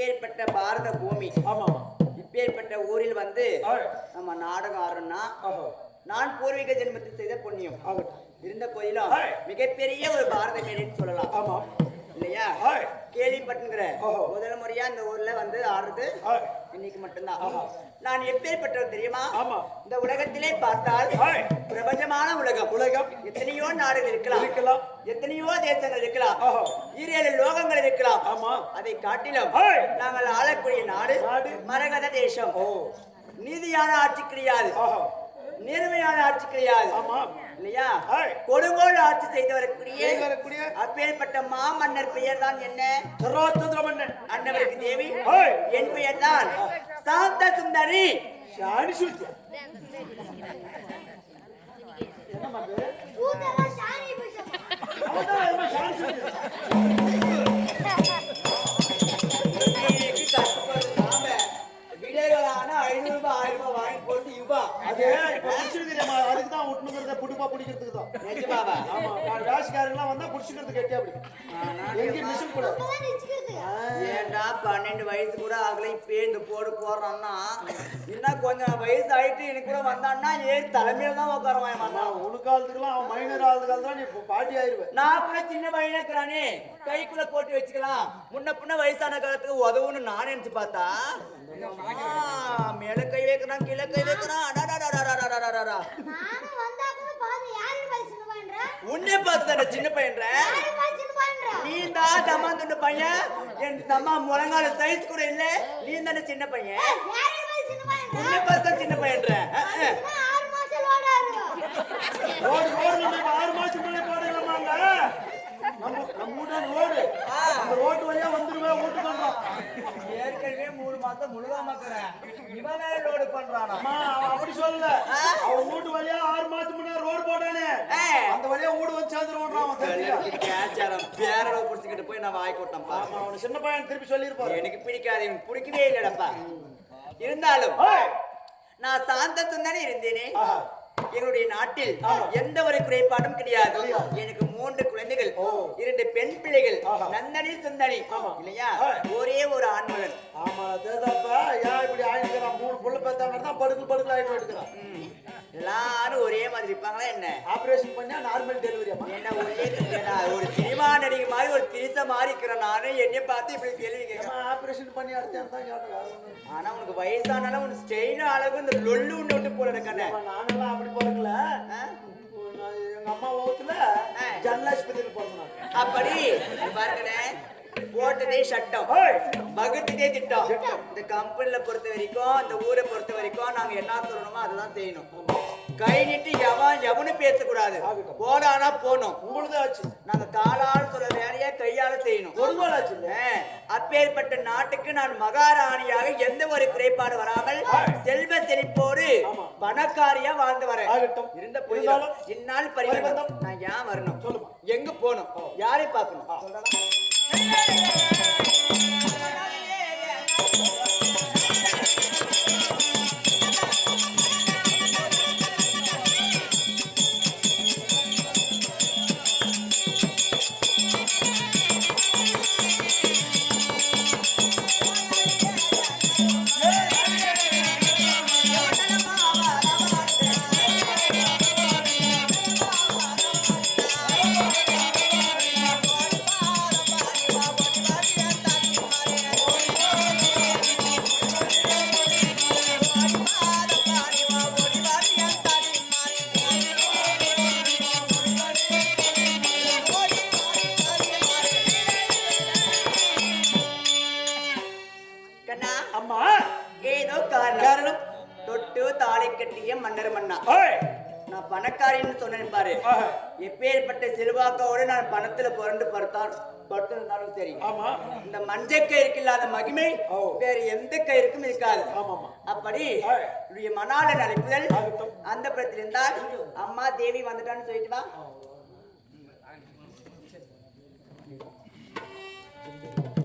இப்பேற்பட்ட பாரத பூமி இப்பேற்பட்ட ஊரில் வந்து. நம்ம நாடகம் ஆடுறோம்னா நான் பூர்வீக ஜென்மத்தில் செய்த புண்ணியம் இருந்த போதிலும். மிகப்பெரிய ஒரு பாரத மேடைன்னு சொல்லலாம் ஆமா இல்லையா. கேள்விப்பட்டுங்கிற. முதல் முறையா இந்த ஊர்ல வந்து ஆடுறது. இன்னைக்கு மட்டும்தான். நான் எப்பேற்பட்டவர் தெரியுமா. இந்த உலகத்திலே பார்த்தால். பிரபஞ்சமான உலகம் உலகம். எத்தனையோ நாடுகள் இருக்கலாம் இருக்கலாம். எத்தனையோ தேசங்கள் இருக்கலாம். ஈரேழு லோகங்கள் இருக்கலாம் ஆமா. அதை காட்டிலும். நாங்கள் ஆளக்கூடிய நாடு நாடு. மரகத தேசம் நீதியான ஆட்சி கிடையாது நேர்மையான ஆட்சி கிடையாது இல்லையா. கொடுங்கோல் ஆட்சி செய்து வரக்கூடிய அப்பேற்பட்ட மாமன்னர் பெயர் தான் என்ன அன்னவருக்கு தேவி என் பெயர் தான் சாந்த சுந்தரி. ஷானி சுத்தி ஐநூறு ரூபாய் ஆயிரம் ரூபாய் வாங்கி போட்டு இவா. அது புட்டுமா பிடிக்கிறதுக்கு தான். நிஜமாவா ஆமா நான் வந்தா புடிச்சுக்கிறது கெட்டி அப்படி எங்கேயும் மிஷின் கூட ஏண்டா பன்னெண்டு வயசு கூட ஆகல இப்பயே இந்த போடு போடுறோம்னா என்ன கொஞ்சம் வயசு ஆயிட்டு எனக்கு கூட வந்தான்னா ஏன் தலைமையில தான் உட்காருவான் வந்தான் உனக்காலத்துக்குலாம் அவன் மைனர் ஆளுக்கால நீ பாட்டி ஆயிடுவேன் நான் கூட சின்ன மைனக்கிறானே கைக்குள்ள போட்டு வச்சுக்கலாம். முன்ன பின்ன வயசான காலத்துக்கு உதவுன்னு நான் நினைச்சு பார்த்தா? மேல கை வைக்கிறான் கீழே கை வைக்கிறான். அடாடாடாடாடாடாடா உன்னே பார்த்து சின்ன பையன்ற? நீ தான் தம்மா துண்டு பையன். என் தம்மா முழங்கால சைஸ் கூட இல்ல. நீ தானே சின்ன பையன் உன்னை பார்த்து சின்ன பையன்ற. ஓடு ஓடு நம்ம ஆறு மாசம் முன்னே போடலாமாங்க நம்ம நம்ம ரோடு நம்ம ரோட்டு வழியா வந்துருவேன் ஏற்கனவே மூணு மாசம் முழுகாம இவன் வேற லோடு பண்றானா? அப்படி சொல்லல. அவன் வீட்டு பேரளவு பிடிச்சிக்கிட்டு போய் நான் வாய் கொட்டேன்ப்பா ஆமா, அவனை சின்ன பையன் திருப்பி சொல்லியிருப்பாரு. எனக்கு பிடிக்காது எனக்கு பிடிக்கவே இல்லடப்பா இருந்தாலும் நான் சாந்த சுந்தரி இருந்தேனே. எங்களுடைய நாட்டில். எந்த ஒரு குறைபாடும் கிடையாது. எனக்கு மூன்று குழந்தைகள். இரண்டு பெண் பிள்ளைகள். நந்தனி சுந்தரி ஆமா. இல்லையா. ஒரே ஒரு ஆண்மகன் ஆமா, தேதாப்பா, ஏன் இப்படி ஆயிடுக்கிறான்? மூணு புள்ள பெத்தாங்க தான் படுக்கு படுக்கல ஆயிட்டு எடுக்கிறான். எல்லாரும் ஒரே மாதிரி இருப்பாங்களா என்ன ஆபரேஷன் பண்ணா நார்மல் டெலிவரி என்ன இருக்கிறேன் நானு என்னைய பார்த்து இப்படி கேள்வி கேட்கிறேன் ஆபரேஷன் பண்ணி அடுத்தேன் தான் கேட்டேன் உனக்கு வயசானாலும் உன் ஸ்டெயின் அழகு இந்த லொல்லு ஒண்ணு விட்டு போல கண்ண நானெல்லாம் அப்படி பிறக்கல நான் எங்க அம்மா ஓத்துல ஆ. ஜல்லாஸ்பத்திரியில் பிறந்தேன் அப்படி? பாருங்கண்ணே. போட்டதே சட்டம். வகுத்ததே திட்டம். இந்த கம்பெனில பொறுத்த வரைக்கும் இந்த ஊரை பொறுத்த வரைக்கும் நாங்க என்ன சொல்லணுமோ அதுதான் செய்யணும். கை நீட்டி எவன் எவனு பேசக்கூடாது. போகணும் உங்களுக்கு ஆச்சு நாங்க காலால் சொல்ல வேலையை கையால செய்யணும். ஒரு நாள் ஆச்சு இல்ல ஆ, அப்பேற்பட்ட நாட்டுக்கு நான் மகாராணியாக எந்த ஒரு குறைபாடு வராமல் செல்வ செழிப்போடு. பணக்காரியா வாழ்ந்து வரேன். இருந்த போதிலும் இந்நாள் பரிவர்த்தம். நான் ஏன் வரணும். எங்க போகணும்? யாரை பார்க்கணும்? கட்டிய மன்னர் மன்னா நான் பணக்காரின்னு சொன்னேன் பாரு. எப்பேற்பட்ட செல்வாக்கோட நான் பணத்துல புரண்டு படுத்தான் படுத்திருந்தாலும் சரி. ஆமா. இந்த மஞ்சள் கயிறுக்கு இல்லாத மகிமை. வேற எந்த கயிறுக்கும் இருக்காது. அப்படி அழைப்புதல் ஆகட்டும். அந்த புறத்தில் இருந்தால் அம்மா தேவி வந்துட்டான்னு சொல்லிட்டு